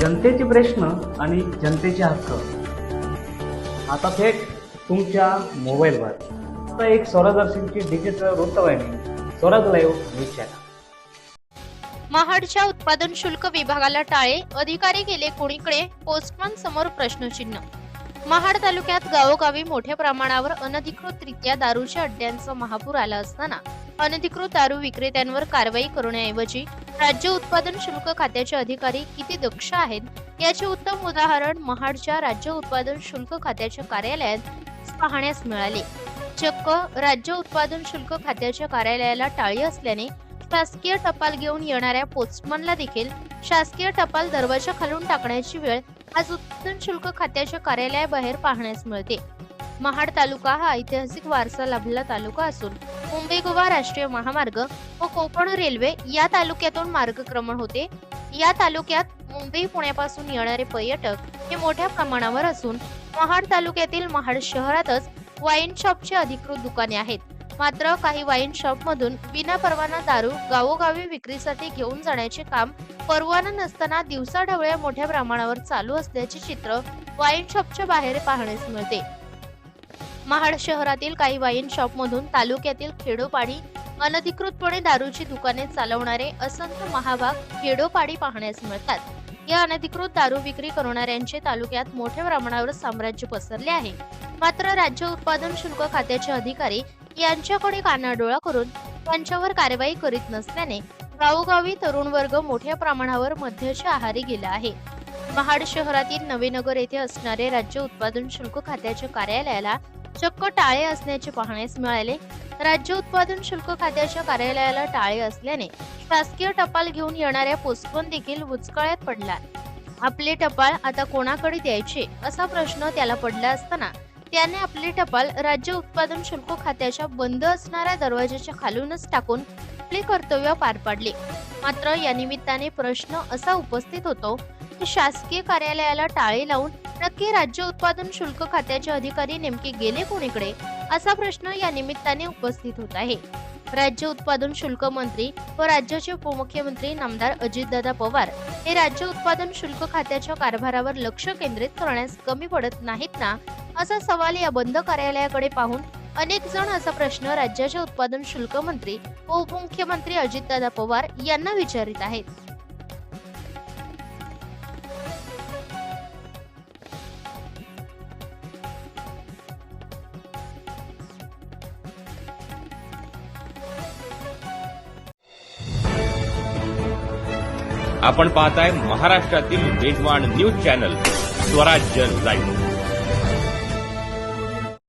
जनतेचे प्रश्न आणि जनतेचे हक्क. आता थेट तुमच्या मोबाईलवर आता एक स्वरादर्शनची डिजिटल वृत्तवाहिनी स्वराज लाईव्ह न्यूज चॅनल महाडच्या उत्पादन शुल्क विभागाला टाळे अधिकारी गेले कोणीकडे? पोस्टमन समोर प्रश्नचिन्ह. महाड तालुक्यात गावोगावी मोठ्या प्रमाणावर अनधिकृतरित्या दारूच्या अड्ड्यांचा महापूर आला असताना अनधिकृत दारू विक्रेत्यांवर कारवाई करण्याऐवजी राज्य उत्पादन शुल्क खात्याचे अधिकारी किती दक्ष आहेत याचे उत्तम उदाहरण महाडच्या राज्य उत्पादन शुल्क खात्याच्या कार्यालयात पाहण्यास मिळाले. चक्क राज्य उत्पादन शुल्क खात्याच्या कार्यालयाला टाळी असल्याने शासकीय टपाल घेऊन येणाऱ्या पोस्टमनला देखील शासकीय टपाल दरवाजा खालून टाकण्याची वेळ आज उत्पादन शुल्क खात्याच्या कार्यालयाबाहेर पाहण्यास मिळते. महाड तालुका हा ऐतिहासिक वारसा लाभलेला तालुका असून मुंबई गोवा राष्ट्रीय महामार्ग व कोकण रेल्वे या तालुक्यातून मार्गक्रमण होते. या तालुक्यात मुंबई पुण्यापासून येणारे पर्यटक हे मोठ्या प्रमाणावर असून महाड तालुक्यातील महाड शहरातच वाईन शॉपची अधिकृत दुकाने आहेत. मात्र काही वाईन शॉप मधून विना परवाना दारू गावोगावी विक्रीसाठी घेऊन जाण्याचे काम परवाना नसताना दिवसाढवळ्या मोठ्या प्रमाणावर चालू असल्याचे चित्र वाईन शॉपच्या बाहेर पाहण्यास मिळते. महाड शहरातील काही वाईन शॉप मधून तालुक्यातील खेडोपाडी अनधिकृतपणे दारूची दुकाने चालवणारे असंख्य महाभाग खेडोपाडी पाहण्यास मिळतात. या अनधिकृत दारू विक्री करणाऱ्यांचे तालुक्यात मोठ्या प्रमाणावर साम्राज्य पसरले आहे. मात्र राज्य उत्पादन शुल्क खात्याचे अधिकारी यांच्याकडे कानाडोळा करून त्यांच्यावर कारवाई करीत नसल्याने गावोगावी तरुण वर्ग मोठ्या प्रमाणावर मध्याच्या आहारी गेला आहे. महाड शहरातील नवीनगर येथे असणारे राज्य उत्पादन शुल्क खात्याच्या कार्यालयाला चक्क टाळे असण्याचे पाहण्यास मिळाले. राज्य उत्पादन शुल्क खात्याच्या कार्यालयाला टाळे असल्याने शासकीय टपाल घेऊन येणाऱ्या पोस्टपोन देखील उचकळ्यात पडला. आपले टपाल आता कोणाकडे द्यायचे असा प्रश्न त्याला पडला असताना त्याने आपली टपाल राज्य उत्पादन शुल्क खात्याच्या बंद असणाऱ्या दरवाजाच्या खालूनच टाकून आपले कर्तव्य पार पाडले. मात्र या निमित्ताने प्रश्न असा उपस्थित होतो की शासकीय कार्यालयाला टाळे लावून नक्की राज्य उत्पादन शुल्क खात्याचे अधिकारी नेमके गेले कोणीकडे? असा प्रश्न या निमित्ताने उपस्थित होत आहे. राज्य उत्पादन शुल्क मंत्री व राज्याचे उपमुख्यमंत्री नामदार अजितदादा पवार हे राज्य उत्पादन शुल्क खात्याच्या कारभारावर लक्ष केंद्रित करण्यास कमी पडत नाहीत ना? असा सवाल या बंद कार्यालयाकडे पाहून अनेक जण असा प्रश्न राज्याचे उत्पादन शुल्क मंत्री व उपमुख्यमंत्री अजितदादा पवार यांना विचारित आहेत. आपण पाहताय महाराष्ट्रातील वेगवान न्यूज चॅनल स्वराज्य लाईव्ह.